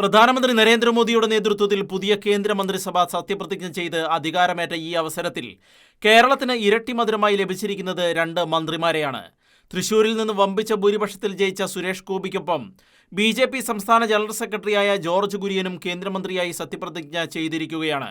പ്രധാനമന്ത്രി നരേന്ദ്രമോദിയുടെ നേതൃത്വത്തിൽ പുതിയ കേന്ദ്രമന്ത്രിസഭ സത്യപ്രതിജ്ഞ ചെയ്ത് അധികാരമേറ്റ ഈ അവസരത്തിൽ കേരളത്തിന് ഇരട്ടി മധുരമായി ലഭിച്ചിരിക്കുന്നത് രണ്ട് മന്ത്രിമാരെയാണ്. തൃശൂരിൽ നിന്ന് വമ്പിച്ച ഭൂരിപക്ഷത്തിൽ ജയിച്ച സുരേഷ് ഗോപിക്കൊപ്പം ബി ജെ പി സംസ്ഥാന ജനറൽ സെക്രട്ടറിയായ ജോർജ് കുര്യനും കേന്ദ്രമന്ത്രിയായി സത്യപ്രതിജ്ഞ ചെയ്തിരിക്കുകയാണ്.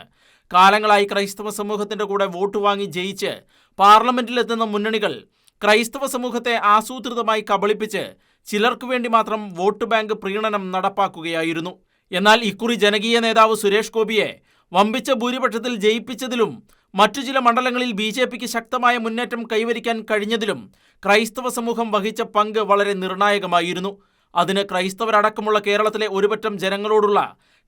കാലങ്ങളായി ക്രൈസ്തവ സമൂഹത്തിന്റെ കൂടെ വോട്ട് വാങ്ങി ജയിച്ച് പാർലമെന്റിലെത്തുന്ന മുന്നണികൾ ക്രൈസ്തവ സമൂഹത്തെ ആസൂത്രിതമായി കബളിപ്പിച്ച് ചിലർക്കു വേണ്ടി മാത്രം വോട്ട് ബാങ്ക് പ്രീണനം നടപ്പാക്കുകയായിരുന്നു. എന്നാൽ ഇക്കുറി ജനകീയ നേതാവ് സുരേഷ് ഗോപിയെ വമ്പിച്ച ഭൂരിപക്ഷത്തിൽ ജയിപ്പിച്ചതിലും മറ്റു ചില മണ്ഡലങ്ങളിൽ ബി ജെ പിക്ക് ശക്തമായ മുന്നേറ്റം കൈവരിക്കാൻ കഴിഞ്ഞതിലും ക്രൈസ്തവ സമൂഹം വഹിച്ച പങ്ക് വളരെ നിർണായകമായിരുന്നു. അതിന് ക്രൈസ്തവരടക്കമുള്ള കേരളത്തിലെ ഒരുപറ്റം ജനങ്ങളോടുള്ള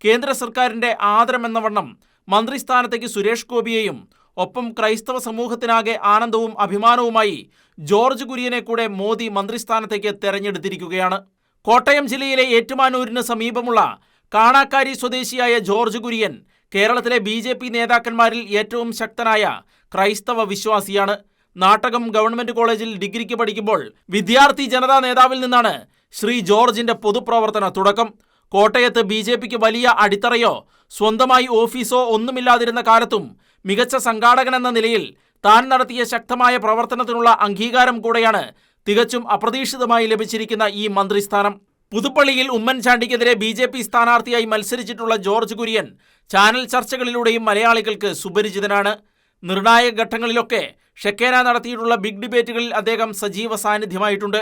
കേന്ദ്ര സർക്കാരിന്റെ ആദരമെന്ന വണ്ണം മന്ത്രിസ്ഥാനത്തേക്ക് സുരേഷ് ഗോപിയെയും ഒപ്പം ക്രൈസ്തവ സമൂഹത്തിനാകെ ആനന്ദവും അഭിമാനവുമായി ജോർജ് കുര്യനെ കൂടെ മോദി മന്ത്രിസ്ഥാനത്തേക്ക് തെരഞ്ഞെടുത്തിരിക്കുകയാണ്. കോട്ടയം ജില്ലയിലെ ഏറ്റുമാനൂരിന് സമീപമുള്ള കാണാക്കാരി സ്വദേശിയായ ജോർജ് കുര്യൻ കേരളത്തിലെ ബി ജെ പി നേതാക്കന്മാരിൽ ഏറ്റവും ശക്തനായ ക്രൈസ്തവ വിശ്വാസിയാണ്. നാട്ടകം ഗവൺമെന്റ് കോളേജിൽ ഡിഗ്രിക്ക് പഠിക്കുമ്പോൾ വിദ്യാർത്ഥി ജനതാ നേതാവിൽ നിന്നാണ് ശ്രീ ജോർജിന്റെ പൊതുപ്രവർത്തന തുടക്കം. കോട്ടയത്ത് ബി വലിയ അടിത്തറയോ സ്വന്തമായി ഓഫീസോ ഒന്നുമില്ലാതിരുന്ന കാലത്തും മികച്ച സംഘാടകൻ എന്ന നിലയിൽ താൻ നടത്തിയ ശക്തമായ പ്രവർത്തനത്തിനുള്ള അംഗീകാരം കൂടെയാണ് തികച്ചും അപ്രതീക്ഷിതമായി ലഭിച്ചിരിക്കുന്ന ഈ മന്ത്രിസ്ഥാനം. പുതുപ്പള്ളിയിൽ ഉമ്മൻചാണ്ടിക്കെതിരെ ബി ജെ പി സ്ഥാനാർത്ഥിയായി മത്സരിച്ചിട്ടുള്ള ജോർജ് കുര്യൻ ചാനൽ ചർച്ചകളിലൂടെയും മലയാളികൾക്ക് സുപരിചിതനാണ്. നിർണായക ഘട്ടങ്ങളിലൊക്കെ ഷെക്കേന നടത്തിയിട്ടുള്ള ബിഗ് ഡിബേറ്റുകളിൽ അദ്ദേഹം സജീവ സാന്നിധ്യമായിട്ടുണ്ട്.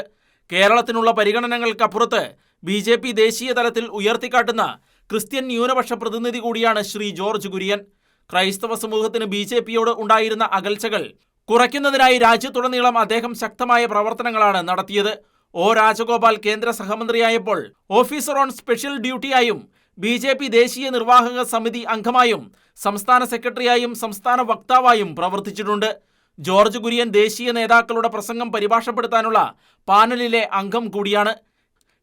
കേരളത്തിനുള്ള പരിഗണനകൾക്കപ്പുറത്ത് ബി ജെ പി ദേശീയ തലത്തിൽ ഉയർത്തിക്കാട്ടുന്ന ക്രിസ്ത്യൻ ന്യൂനപക്ഷ പ്രതിനിധി കൂടിയാണ് ശ്രീ ജോർജ് കുര്യൻ. ക്രൈസ്തവ സമൂഹത്തിന് ബി ജെ പിയോട് ഉണ്ടായിരുന്ന അകൽച്ചകൾ കുറയ്ക്കുന്നതിനായി രാജ്യത്തുടനീളം അദ്ദേഹം ശക്തമായ പ്രവർത്തനങ്ങളാണ് നടത്തിയത്. ഒ. രാജഗോപാൽ കേന്ദ്ര സഹമന്ത്രിയായപ്പോൾ ഓഫീസർ ഓൺ സ്പെഷ്യൽ ഡ്യൂട്ടിയായും ബി ജെ പി ദേശീയ നിർവാഹക സമിതി അംഗമായും സംസ്ഥാന സെക്രട്ടറിയായും സംസ്ഥാന വക്താവായും പ്രവർത്തിച്ചിട്ടുണ്ട്. ജോർജ് കുര്യൻ ദേശീയ നേതാക്കളുടെ പ്രസംഗം പരിഭാഷപ്പെടുത്താനുള്ള പാനലിലെ അംഗം കൂടിയാണ്.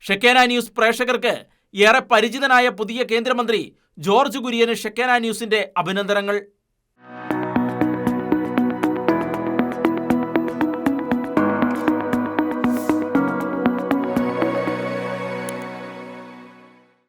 ഷെക്കേന ന്യൂസ് പ്രേക്ഷകർക്ക് ഏറെ പരിചിതനായ പുതിയ കേന്ദ്രമന്ത്രി ജോർജ് കുര്യന് ഷെക്കേന ന്യൂസിന്റെ അഭിനന്ദനങ്ങൾ.